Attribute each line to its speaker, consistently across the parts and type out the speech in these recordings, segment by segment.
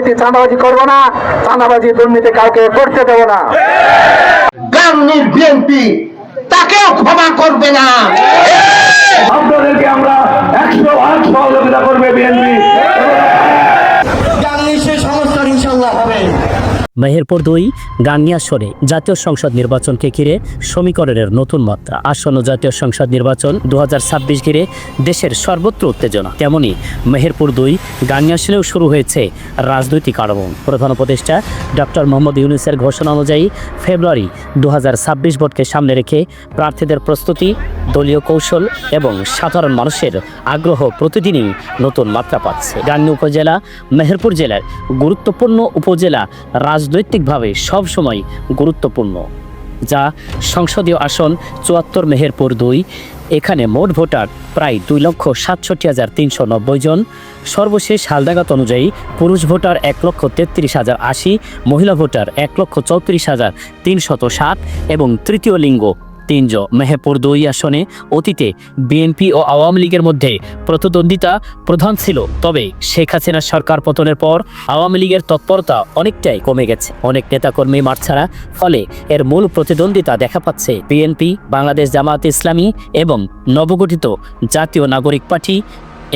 Speaker 1: দুর্নীতি চাঁদাবাজি করব না চাঁদাবাজি দুর্নীতি কাউকে করতে দেবো না।
Speaker 2: বিএনপি তাকেও ক্ষমা করবে না।
Speaker 1: আপনাদেরকে আমরা একশো আট সহযোগিতা করবে বিএনপি।
Speaker 3: মেহেরপুর দুই গাঙ্গি জাতীয় সংসদ নির্বাচনকে ঘিরে সমীকরণের নতুন মাত্রা। আসন্ন জাতীয় সংসদ নির্বাচন দু হাজার ছাব্বিশ ঘিরে দেশের সর্বত্র উত্তেজনা। তেমনি মেহেরপুর দুই গাঙ্গি শুরু হয়েছে রাজনৈতিক আরবন প্রধান উপদেষ্টা ডক্টর মোহাম্মদ ইউনুসের ঘোষণা অনুযায়ী ফেব্রুয়ারি দু হাজার ছাব্বিশ ভোটকে সামনে রেখে প্রার্থীদের প্রস্তুতি, দলীয় কৌশল এবং সাধারণ মানুষের আগ্রহ প্রতিদিনই নতুন মাত্রা পাচ্ছে। গাঙ্গী উপজেলা, মেহেরপুর জেলার গুরুত্বপূর্ণ উপজেলা রাজনৈতিকভাবে সবসময় গুরুত্বপূর্ণ, যা সংসদীয় আসন চুয়াত্তর মেহেরপুর দুই, এখানে মোট ভোটার প্রায় দুই লক্ষ সাতষট্টি হাজার তিনশো নব্বই জন। সর্বশেষ হালদাগাত অনুযায়ী পুরুষ ভোটার এক লক্ষ তেত্রিশ হাজার আশি, মহিলা ভোটার এক লক্ষ চৌত্রিশ হাজার তিনশত ষাট এবং তৃতীয় লিঙ্গ তিনজন। মেহেরপুর দুই আসনে অতীতে বিএনপি ও আওয়ামী লীগের মধ্যে প্রতিদ্বন্দ্বিতা প্রধান ছিল। তবে শেখ হাসিনার সরকার পতনের পর আওয়ামী লীগের তৎপরতা অনেকটাই কমে গেছে। অনেক নেতাকর্মী মাঠ ছাড়া, ফলে এর মূল প্রতিদ্বন্দ্বিতা দেখা পাচ্ছে বিএনপি, বাংলাদেশ জামায়াত ইসলামী এবং নবগঠিত জাতীয় নাগরিক পার্টি,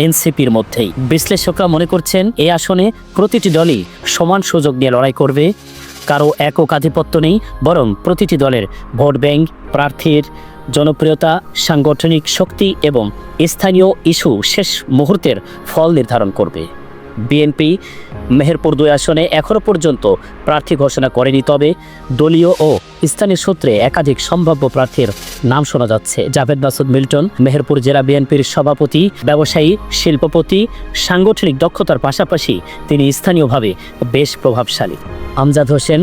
Speaker 3: এনসিপির মধ্যেই। বিশ্লেষকরা মনে করছেন এই আসনে প্রতিটি দলই সমান সুযোগ নিয়ে লড়াই করবে। কারও একক আধিপত্য নেই, বরং প্রতিটি দলের ভোট ব্যাংক, প্রার্থীর জনপ্রিয়তা, সাংগঠনিক শক্তি এবং স্থানীয় ইস্যু শেষ মুহূর্তের ফল নির্ধারণ করবে। বিএনপি মেহেরপুর দুই আসনে এখনও পর্যন্ত প্রার্থী ঘোষণা করেনি, তবে দলীয় ও স্থানীয় সূত্রে একাধিক সম্ভাব্য প্রার্থীর নাম শোনা যাচ্ছে। জাভেদ মাসুদ মিল্টন, মেহেরপুর জেলা বিএনপির সভাপতি, ব্যবসায়ী, শিল্পপতি, সাংগঠনিক দক্ষতার পাশাপাশি তিনি স্থানীয়ভাবে বেশ প্রভাবশালী। আমজাদ হোসেন,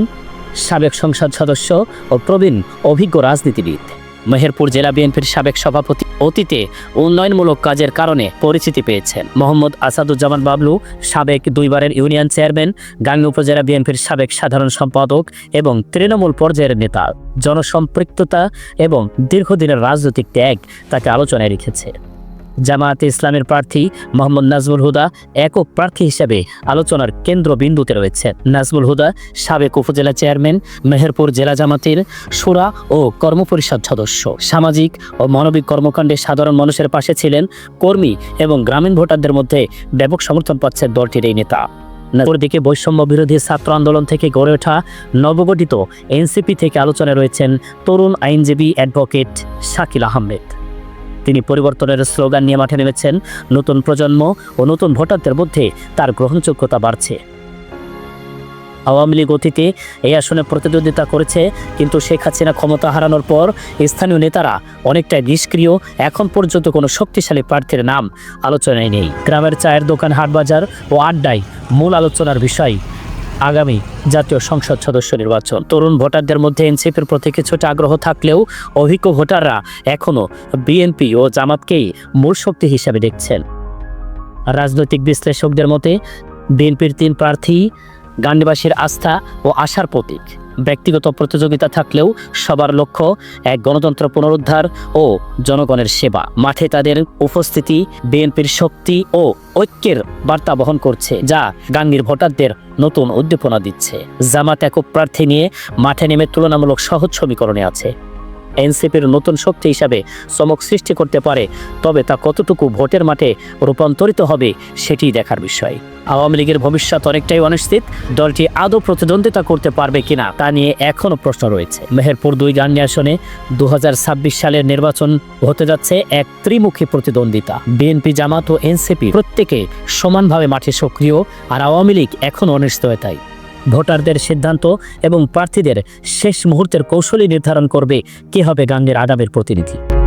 Speaker 3: সাবেক সংসদ সদস্য ও প্রবীণ অভিজ্ঞ রাজনীতিবিদ। মেহেরপুর জেলা বিএনপির সাবেক সভাপতি অতীতে উন্নয়নমূলক কাজের কারণে পরিচিতি পেয়েছেন। মোহাম্মদ আসাদুজ্জামান বাবলু সাবেক দুইবারের ইউনিয়ন চেয়ারম্যান গাঙ্গি উপজেলা বিএনপির সাবেক সাধারণ সম্পাদক এবং তৃণমূল পর্যায়ের নেতা। জনসম্পৃক্ততা এবং দীর্ঘদিনের রাজনৈতিক ত্যাগ তাকে আলোচনায় রেখেছে। জামায়াতে ইসলামের প্রার্থী মোহাম্মদ নাজমুল হুদা একক প্রার্থী হিসেবে আলোচনার কেন্দ্রবিন্দুতে রয়েছেন নাজমুল হুদা সাবেক উপজেলা চেয়ারম্যান, মেহেরপুর জেলা জামাতের সুরা ও কর্মপরিষদ সদস্য। সামাজিক ও মানবিক কর্মকাণ্ডে সাধারণ মানুষের পাশে ছিলেন কর্মী এবং গ্রামীণ ভোটারদের মধ্যে ব্যাপক সমর্থন পাচ্ছে দলটির এই নেতা। দিকে বৈষম্য বিরোধী ছাত্র আন্দোলন থেকে গড়ে ওঠা নবগঠিত এনসিপি থেকে আলোচনায় রয়েছেন তরুণ আইনজীবী অ্যাডভোকেট শাকিল আহমেদ। তিনি পরিবর্তনের স্লোগান নিয়ে মাঠে নেমেছেন। নতুন প্রজন্ম ও নতুন ভোটারদের মধ্যে তার গ্রহণযোগ্যতা বাড়ছে। আওয়ামী লীগ অতীতে এই আসনে প্রতিদ্বন্দ্বিতা করেছে, কিন্তু শেখ হাসিনা ক্ষমতা হারানোর পর স্থানীয় নেতারা অনেকটাই নিষ্ক্রিয়। এখন পর্যন্ত কোনো শক্তিশালী প্রার্থীর নাম আলোচনায় নেই। গ্রামের চায়ের দোকান, হাটবাজার ও আড্ডায় মূল আলোচনার বিষয় আগামী জাতীয় সংসদ সদস্য নির্বাচন। তরুণ ভোটারদের মধ্যে এনসিপির প্রতি কিছুটা আগ্রহ থাকলেও অভিজ্ঞ ভোটাররা এখনও বিএনপি ও জামাতকেই মূল শক্তি হিসাবে দেখছেন। রাজনৈতিক বিশ্লেষকদের মতে, বিএনপির তিন প্রার্থী গান্ডীবাসীর আস্থা ও আশার প্রতীক। ব্যক্তিগত প্রতিযোগিতা থাকলেও সবার লক্ষ্য এক গণতন্ত্র পুনরুদ্ধার ও জনগণের সেবা। মাঠে তাদের উপস্থিতি, বিএনপির শক্তি ও ঐক্যের বার্তা বহন করছে, যা গাঙ্গীর ভোটারদের নতুন উদ্দীপনা দিচ্ছে। জামাত একক প্রার্থী নিয়ে মাঠে নেমে তুলনামূলক সহজ সমীকরণে আছে। এনসিপির নতুন শক্তি হিসাবে চমক সৃষ্টি করতে পারে, তবে তা কতটুকু ভোটের মাঠে রূপান্তরিত হবে সেটি দেখার বিষয়। আওয়ামী লীগের ভবিষ্যৎ অনেকটাই অনিশ্চিত, দলটি আদৌ প্রতিদ্বন্দ্বিতা করতে পারবে কিনা তা নিয়ে এখনও প্রশ্ন রয়েছে। মেহেরপুর দুই গান্ডি আসনে দু সালের নির্বাচন হতে যাচ্ছে এক ত্রিমুখী প্রতিদ্বন্দ্বিতা। বিএনপি জামাত ও এনসিপি প্রত্যেকে সমানভাবে মাঠে সক্রিয়, আর আওয়ামী লীগ এখনও অনিশ্চয়তায়। ভোটারদের সিদ্ধান্ত এবং প্রার্থীদের শেষ মুহূর্তের কৌশলী নির্ধারণ করবে। কে হবে গাঙ্গের আগামের প্রতিনিধি?